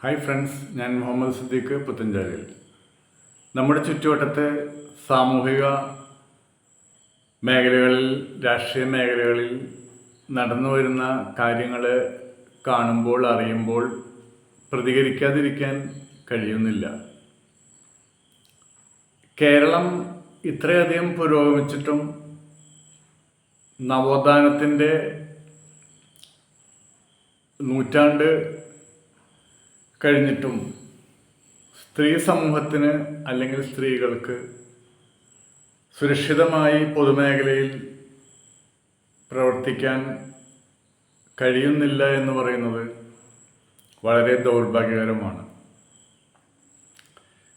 Hi friends ഞാൻ മുഹമ്മദ് സിദ്ദീഖ് പുത്തഞ്ചാലിൽ നമ്മുടെ ചുറ്റുവട്ടത്തെ സാമൂഹിക മേഖലകളിൽ രാഷ്ട്രീയ മേഖലകളിൽ നടന്നു വരുന്ന കാര്യങ്ങൾ കാണുമ്പോൾ അറിയുമ്പോൾ പ്രതികരിക്കാതിരിക്കാൻ കഴിയുന്നില്ല. കേരളം ഇത്രയധികം പുരോഗമിച്ചിട്ടും നവോത്ഥാനത്തിന്റെ നൂറ്റാണ്ട് കഴിഞ്ഞിട്ടും സ്ത്രീ സമൂഹത്തിന് അല്ലെങ്കിൽ സ്ത്രീകൾക്ക് സുരക്ഷിതമായി പൊതുമേഖലയിൽ പ്രവർത്തിക്കാൻ കഴിയുന്നില്ല എന്ന് പറയുന്നത് വളരെ ദൗർഭാഗ്യകരമാണ്.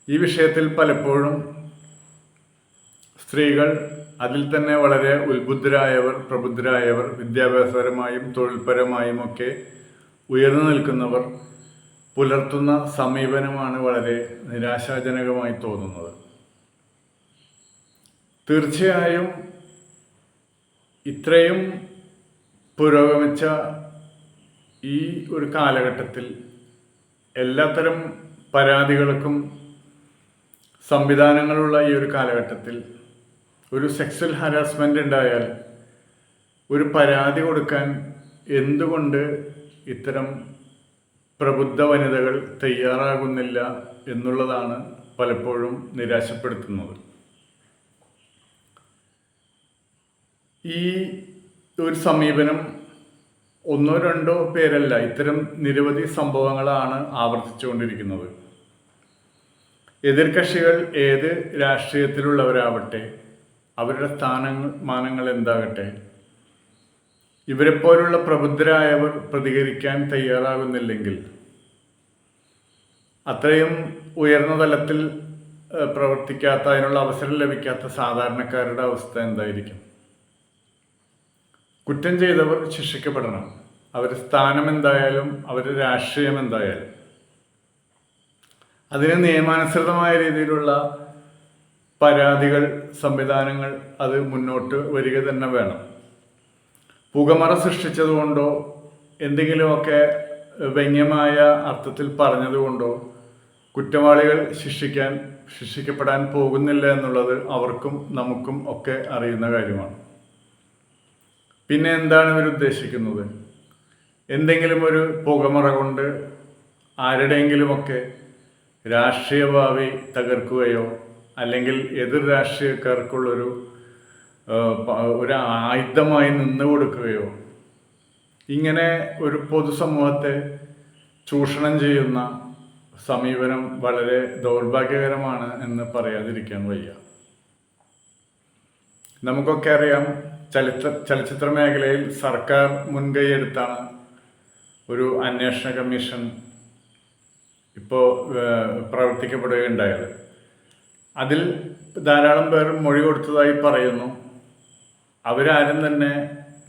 ഈ വിഷയത്തിൽ പലപ്പോഴും സ്ത്രീകൾ അതിൽ തന്നെ വളരെ ഉത്ബുദ്ധരായവർ പ്രബുദ്ധരായവർ വിദ്യാഭ്യാസപരമായും തൊഴിൽപരമായും ഒക്കെ ഉയർന്നു നിൽക്കുന്നവർ പുലർത്തുന്ന സമീപനമാണ് വളരെ നിരാശാജനകമായി തോന്നുന്നത്. തീർച്ചയായും ഇത്രയും പുരോഗമിച്ച ഈ ഒരു കാലഘട്ടത്തിൽ എല്ലാത്തരം പരാതികൾക്കും സംവിധാനങ്ങളുള്ള ഈ ഒരു കാലഘട്ടത്തിൽ ഒരു സെക്സ്വൽ ഹരാസ്മെന്റ് ഉണ്ടായാൽ ഒരു പരാതി കൊടുക്കാൻ എന്തുകൊണ്ട് ഇത്തരം പ്രബുദ്ധ വനിതകൾ തയ്യാറാകുന്നില്ല എന്നുള്ളതാണ് പലപ്പോഴും നിരാശപ്പെടുത്തുന്നത്. ഈ ഒരു സമീപനം ഒന്നോ രണ്ടോ പേരല്ല ഇത്തരം നിരവധി സംഭവങ്ങളാണ് ആവർത്തിച്ചുകൊണ്ടിരിക്കുന്നത്. എതിർകക്ഷികൾ ഏത് രാഷ്ട്രീയത്തിലുള്ളവരാവട്ടെ അവരുടെ സ്ഥാനങ്ങൾ മാനങ്ങൾ എന്താകട്ടെ ഇവരെപ്പോലുള്ള പ്രബുദ്ധരായവർ പ്രതികരിക്കാൻ തയ്യാറാകുന്നില്ലെങ്കിൽ അത്രയും ഉയർന്ന തലത്തിൽ പ്രവർത്തിക്കാത്ത അതിനുള്ള അവസരം ലഭിക്കാത്ത സാധാരണക്കാരുടെ അവസ്ഥ എന്തായിരിക്കും? കുറ്റം ചെയ്തവർ ശിക്ഷിക്കപ്പെടണം. അവർ സ്ഥാനം എന്തായാലും അവർ രാഷ്ട്രീയം എന്തായാലും. അതിന് നിയമാനുസൃതമായ രീതിയിലുള്ള പരാതികൾ സംവിധാനങ്ങൾ അത് മുന്നോട്ട് വരിക തന്നെ വേണം. പുകമറ സൃഷ്ടിച്ചതുകൊണ്ടോ എന്തെങ്കിലുമൊക്കെ വ്യംഗ്യമായ അർത്ഥത്തിൽ പറഞ്ഞതുകൊണ്ടോ കുറ്റവാളികൾ ശിക്ഷിക്കാൻ ശിക്ഷിക്കപ്പെടാൻ പോകുന്നില്ല എന്നുള്ളത് അവർക്കും നമുക്കും ഒക്കെ അറിയുന്ന കാര്യമാണ്. പിന്നെ എന്താണ് ഇവർ ഉദ്ദേശിക്കുന്നത്? എന്തെങ്കിലും ഒരു പുകമറ കൊണ്ട് ആരുടെയെങ്കിലുമൊക്കെ രാഷ്ട്രീയ ഭാവി തകർക്കുകയോ അല്ലെങ്കിൽ എതിർ രാഷ്ട്രീയക്കാർക്കുള്ളൊരു ഒരു ആയുധമായി നിന്നു കൊടുക്കുകയോ ഇങ്ങനെ ഒരു പൊതുസമൂഹത്തെ ചൂഷണം ചെയ്യുന്ന സമീപനം വളരെ ദൗർഭാഗ്യകരമാണ് എന്ന് പറയാതിരിക്കാൻ വയ്യ. നമുക്കൊക്കെ അറിയാം ചലച്ചിത്ര ചലച്ചിത്ര മേഖലയിൽ സർക്കാർ മുൻകൈയെടുത്താണ് ഒരു അന്വേഷണ കമ്മീഷൻ ഇപ്പോൾ പ്രവർത്തിക്കപ്പെടുകയുണ്ടായത്. അതിൽ ധാരാളം പേർ മൊഴി കൊടുത്തതായി പറയുന്നു. അവരാരും തന്നെ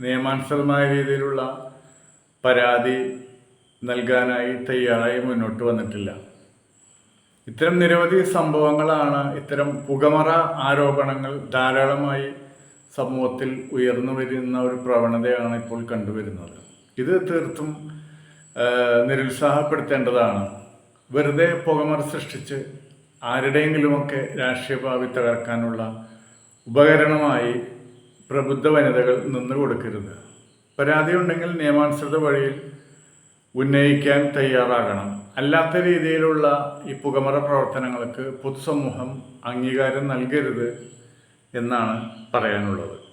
നിയമാനുസൃതമായ രീതിയിലുള്ള പരാതി നൽകാനായി തയ്യാറായി മുന്നോട്ട് വന്നിട്ടില്ല. ഇത്തരം നിരവധി സംഭവങ്ങളാണ് ഇത്തരം പുകമറ ആരോപണങ്ങൾ ധാരാളമായി സമൂഹത്തിൽ ഉയർന്നു വരുന്ന ഒരു പ്രവണതയാണ് ഇപ്പോൾ കണ്ടുവരുന്നത്. ഇത് തീർത്തും നിരുത്സാഹപ്പെടുത്തേണ്ടതാണ്. വെറുതെ പുകമറ സൃഷ്ടിച്ച് ആരുടെയെങ്കിലുമൊക്കെ രാഷ്ട്രീയ ഭാവി തകർക്കാനുള്ള ഉപകരണമായി പ്രബുദ്ധ വനിതകൾ നിന്നു കൊടുക്കരുത്. പരാതി ഉണ്ടെങ്കിൽ നിയമാനുസൃത വഴിയിൽ ഉന്നയിക്കാൻ തയ്യാറാകണം. അല്ലാത്ത രീതിയിലുള്ള ഈ പുകമറ പ്രവർത്തനങ്ങൾക്ക് പൊതുസമൂഹം അംഗീകാരം നൽകരുത് എന്നാണ് പറയാനുള്ളത്.